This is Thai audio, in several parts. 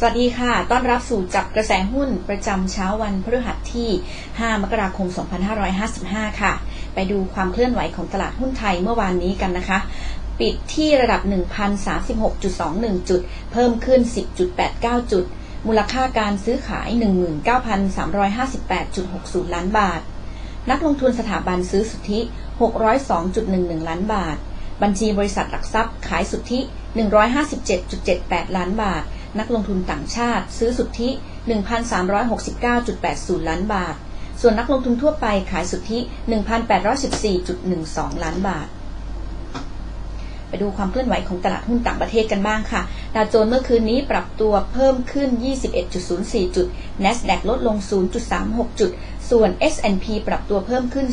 สวัสดีค่ะ ต้อนรับสู่จับกระแสหุ้นประจำเช้าวันพฤหัสที่ 5 มกราคม 2555 ค่ะ ไปดูความเคลื่อนไหวของตลาดหุ้นไทยเมื่อวานนี้กันนะคะ ปิดที่ระดับ 1,036.21 จุด เพิ่มขึ้น 10.89 จุด มูลค่าการซื้อขาย 19,358.60 ล้านบาท นักลงทุนสถาบันซื้อสุทธิ 602.11 ล้านบาท บัญชีบริษัทหลักทรัพย์ขายสุทธิ 157.78 ล้านบาท นักลงทุนต่างชาติ ซื้อสุทธิ 1,369.80 ล้านบาท ส่วนนักลงทุนทั่วไปขายสุทธิ 1,814.12 ล้านบาทไปดูความเคลื่อนไหวของตลาดหุ้นต่างประเทศกันบ้างค่ะ ดาวโจนส์เมื่อคืนนี้ปรับตัวเพิ่มขึ้น 21.04 จุด NASDAQ ลดลง 0.36 จุด ส่วน S&P ปรับตัวเพิ่มขึ้น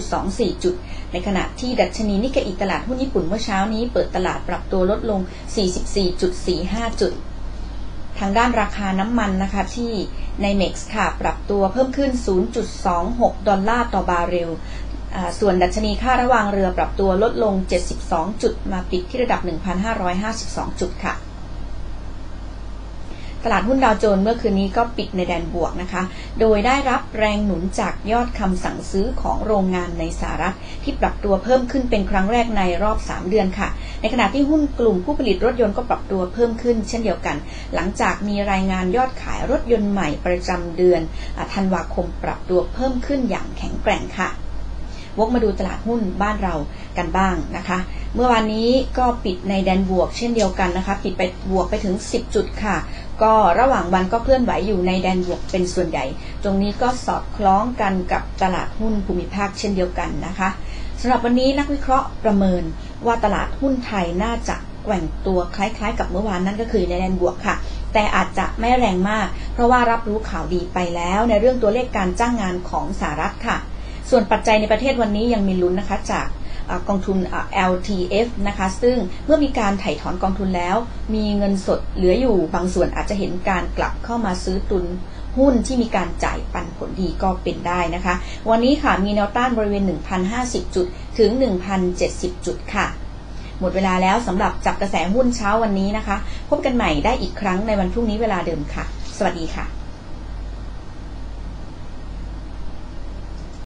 0.24 จุด ในขณะที่ดัชนีนิกเกอิตลาดหุ้นญี่ปุ่นเมื่อเช้านี้เปิดตลาดปรับตัวลดลง 44.45 จุด ทางด้านราคาน้ำมันนะคะที่ในเม็กซ์ค่ะ ปรับตัวเพิ่มขึ้น 0.26 ดอลลาร์ต่อบาร์เรลส่วนดัชนีค่าระวางเรือปรับตัวลดลง 72 จุด มาปิดที่ระดับ 1,552 จุดค่ะ ตลาดหุ้นดาวโจนส์เมื่อคืนนี้ก็ปิดในแดนบวกนะคะ โดยได้รับแรงหนุนจากยอดคำสั่งซื้อของโรงงานในสหรัฐ ที่ปรับตัวเพิ่มขึ้นเป็นครั้งแรกในรอบ 3 เดือนค่ะ ในขณะที่หุ้นกลุ่มผู้ผลิตรถยนต์ก็ปรับตัวเพิ่มขึ้น เช่นเดียวกัน หลังจากมีรายงานยอดขายรถยนต์ใหม่ประจำเดือนธันวาคมปรับตัวเพิ่มขึ้นอย่างแข็งแกร่งค่ะวกมาดูตลาดหุ้นบ้านเรากันบ้างนะคะ เมื่อวานนี้ก็ปิดในแดนบวกเช่นเดียวกันนะคะ ปิดไปบวกไปถึง 10 จุดค่ะ ก็ระหว่างวันก็เคลื่อนไหวอยู่ในแดนบวกเป็นส่วนใหญ่ ตรงนี้ก็สอดคล้องกันกับตลาดหุ้นภูมิภาคเช่นเดียวกันนะคะสำหรับวันนี้นักวิเคราะห์ประเมินว่าตลาดหุ้นไทยน่าจะแกว่งตัวคล้ายๆ กับเมื่อวานนั่นก็คือในแดนบวกค่ะ แต่อาจจะไม่แรงมาก เพราะว่ารับรู้ข่าวดีไปแล้วในเรื่องตัวเลขการจ้างงานของสหรัฐค่ะ ส่วนปัจจัยในประเทศวันนี้ยังมีลุ้นนะคะจาก กองทุน LTF นะคะซึ่งเมื่อมีการไถ่ถอนกองทุนแล้ว มีเงินสดเหลืออยู่บางส่วนอาจจะเห็นการกลับเข้ามาซื้อตุนหุ้นที่มีการจ่ายปันผลดีก็เป็นได้นะคะ วันนี้ค่ะมีแนวต้านบริเวณ 1,050 จุดถึง 1,070 จุดค่ะ หมดเวลาแล้วสำหรับจับกระแสหุ้นเช้าวันนี้นะคะ พบกันใหม่ได้อีกครั้งในวันพรุ่งนี้เวลาเดิมค่ะ สวัสดีค่ะ